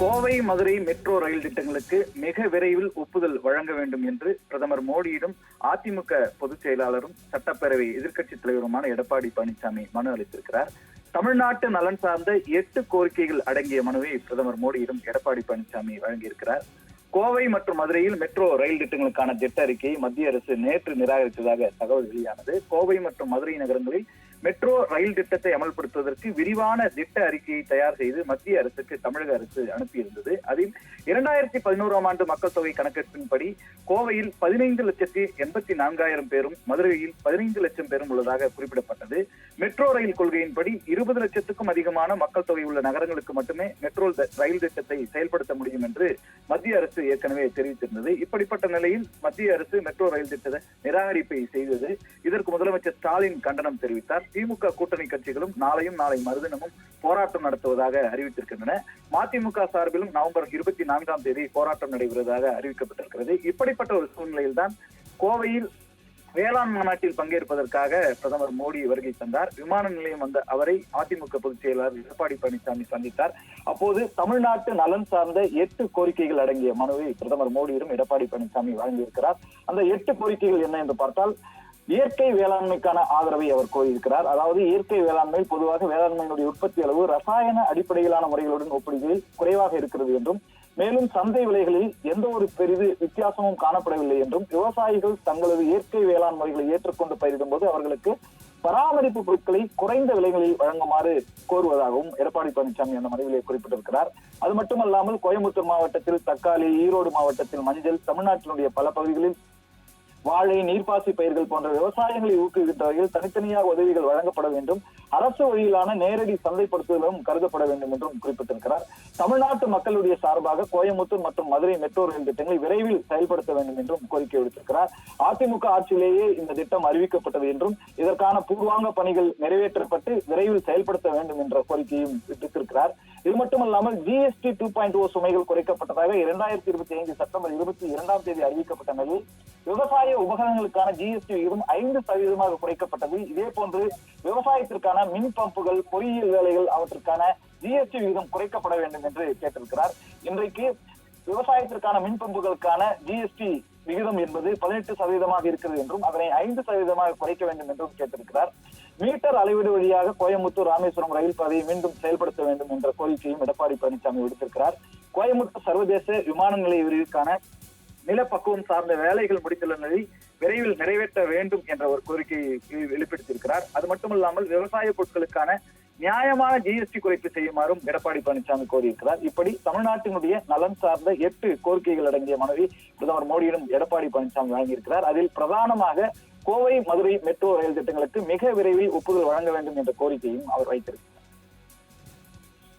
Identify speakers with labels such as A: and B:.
A: Kovai Madurai metro rail திட்டங்களுக்கு மிக விரைவில் ஒப்புதல் வழங்க வேண்டும் என்று பிரதமர் மோடியிடம் அதிமுக பொதுச் செயலாளரும் சட்டப்பேரவை எதிர்க்கட்சித் தலைவருமான எடப்பாடி பழனிசாமி மனு அளித்திருக்கிறார். தமிழ்நாட்டு நலன் சார்ந்த எட்டு கோரிக்கைகள் அடங்கிய மனுவை பிரதமர் மோடியிடம் எடப்பாடி பழனிசாமி வழங்கியிருக்கிறார். கோவை மற்றும் மதுரையில் மெட்ரோ ரயில் திட்டங்களுக்கான திட்ட அறிக்கையை மத்திய அரசு நேற்று நிராகரித்ததாக தகவல் வெளியானது. கோவை மற்றும் மதுரை நகரங்களில் மெட்ரோ ரயில் திட்டத்தை அமல்படுத்துவதற்கு விரிவான திட்ட அறிக்கையை தயார் செய்து மத்திய அரசுக்கு தமிழக அரசு அனுப்பியிருந்தது. அதில் இரண்டாயிரத்தி பதினோராம் ஆண்டு மக்கள் தொகை கணக்கெடுப்பின்படி கோவையில் பதினைந்து லட்சத்தி எண்பத்தி நான்காயிரம் பேரும் மதுரையில் பதினைந்து லட்சம் பேரும் உள்ளதாக குறிப்பிடப்பட்டது. மெட்ரோ ரயில் கொள்கையின்படி இருபது லட்சத்துக்கும் அதிகமான மக்கள் தொகை உள்ள நகரங்களுக்கு மட்டுமே மெட்ரோ ரயில் திட்டத்தை செயல்படுத்த முடியும் என்று மத்திய அரசு ஏற்கனவே தெரிவித்திருந்தது. இப்படிப்பட்ட நிலையில் மத்திய அரசு மெட்ரோ ரயில் திட்டத்தை நிராகரிப்பை செய்தது. இதற்கு முதலமைச்சர் ஸ்டாலின் கண்டனம் தெரிவித்தார். திமுக கூட்டணி கட்சிகளும் நாளையும் நாளை மறுதினமும் போராட்டம் நடத்துவதாக அறிவித்திருக்கின்றன. மதிமுக சார்பிலும் நவம்பர் இருபத்தி நான்காம் தேதி போராட்டம் நடைபெறுவதாக அறிவிக்கப்பட்டிருக்கிறது. இப்படிப்பட்ட ஒரு சூழ்நிலையில்தான் கோவையில் வேளாண் மாநாட்டில் பங்கேற்பதற்காக பிரதமர் மோடி வருகை தந்தார். விமான நிலையம் வந்த அவரை அதிமுக பொதுச் செயலாளர் எடப்பாடி பழனிசாமி சந்தித்தார். அப்போது தமிழ்நாட்டு நலன் சார்ந்த எட்டு கோரிக்கைகள் அடங்கிய மனுவை பிரதமர் மோடியிடம் எடப்பாடி பழனிசாமி வழங்கியிருக்கிறார். அந்த எட்டு கோரிக்கைகள் என்ன என்று பார்த்தால் இயற்கை வேளாண்மைக்கான ஆதரவை அவர் கோரியிருக்கிறார். அதாவது இயற்கை வேளாண்மை பொதுவாக வேளாண்மையினுடைய உற்பத்தி அளவு ரசாயன அடிப்படையிலான முறைகளுடன் ஒப்பிடுகையில் குறைவாக இருக்கிறது என்றும் மேலும் சந்தை விலைகளில் எந்த ஒரு பெரிது வித்தியாசமும் காணப்படவில்லை என்றும் விவசாயிகள் தங்களது இயற்கை வேளாண் முறைகளை ஏற்றுக்கொண்டு பயிரிடும் போது அவர்களுக்கு பராமரிப்பு பொருட்களை குறைந்த விலைகளில் வழங்குமாறு கோருவதாகவும் எடப்பாடி பழனிசாமி அந்த மனுவிலே குறிப்பிட்டிருக்கிறார். அது மட்டுமல்லாமல் கோயம்புத்தூர் மாவட்டத்தில் தக்காளி ஈரோடு மாவட்டத்தில் மஞ்சள் தமிழ்நாட்டினுடைய பல பகுதிகளில் வாழை நீர்ப்பாசி பயிர்கள் போன்ற விவசாயங்களை ஊக்குவிக்கின்ற வகையில் தனித்தனியாக உதவிகள் வழங்கப்பட வேண்டும். அரசு வழியிலான நேரடி சந்தைப்படுத்துதலும் கருதப்பட வேண்டும் என்றும் குறிப்பிட்டிருக்கிறார். தமிழ்நாட்டு மக்களுடைய சார்பாக கோயம்புத்தூர் மற்றும் மதுரை மெட்ரோ ரயில் திட்டங்களை விரைவில் செயல்படுத்த வேண்டும் என்றும் கோரிக்கை விடுத்திருக்கிறார். அதிமுக ஆட்சியிலேயே இந்த திட்டம் அறிவிக்கப்பட்டது என்றும் இதற்கான பூர்வாங்க பணிகள் நிறைவேற்றப்பட்டு விரைவில் செயல்படுத்த வேண்டும் என்ற கோரிக்கையும் விடுத்திருக்கிறார். இது மட்டுமல்லாமல் ஜிஎஸ்டி டூ பாயிண்ட் ஓ சுமைகள் குறைக்கப்பட்டதாக இரண்டாயிரத்தி இருபத்தி ஐந்து செப்டம்பர் இருபத்தி இரண்டாம் தேதி அறிவிக்கப்பட்ட நிலையில் விவசாய உபகரணங்களுக்கான ஜிஎஸ்டி விகிதம் ஐந்து சதவீதமாக குறைக்கப்பட்டது. இதே போன்று விவசாயத்திற்கான மின் பம்புகள் பொறியியல் வேலைகள் அவற்றுக்கான ஜிஎஸ்டி விகிதம் குறைக்கப்பட வேண்டும் என்று கேட்டிருக்கிறார். இன்றைக்கு விவசாயத்திற்கான மின் பம்புகளுக்கான ஜிஎஸ்டி விகிதம் என்பது பதினெட்டு சதவீதமாக இருக்கிறது என்றும் அதனை ஐந்து சதவீதமாக குறைக்க வேண்டும் என்றும் கேட்டிருக்கிறார். மீட்டர் அளவீடு வழியாக கோயம்புத்தூர் ராமேஸ்வரம் ரயில் பாதையை மீண்டும் செயல்படுத்த வேண்டும் என்ற கோரிக்கையும் எடப்பாடி பழனிசாமி விடுத்திருக்கிறார். கோயம்புத்தூர் சர்வதேச விமான நிலைய விரிவுக்கான நிலப்பக்குவம் சார்ந்த வேலைகள் முடித்துள்ள நிலையில் விரைவில் நிறைவேற்ற வேண்டும் என்ற ஒரு கோரிக்கையை வெளிப்படுத்தியிருக்கிறார். அது மட்டுமல்லாமல் விவசாய பொருட்களுக்கான நியாயமான ஜிஎஸ்டி குறைப்பு செய்யுமாறும் எடப்பாடி பழனிசாமி கோரியிருக்கிறார். இப்படி தமிழ்நாட்டினுடைய நலன் சார்ந்த எட்டு கோரிக்கைகள் அடங்கிய மனைவி பிரதமர் மோடியிடம் எடப்பாடி பழனிசாமி வழங்கியிருக்கிறார். அதில் பிரதானமாக கோவை மதுரை மெட்ரோ ரயில் திட்டங்களுக்கு மிக விரைவில் ஒப்புதல் வழங்க வேண்டும் என்ற கோரிக்கையும் அவர் வைத்திருக்கிறார்.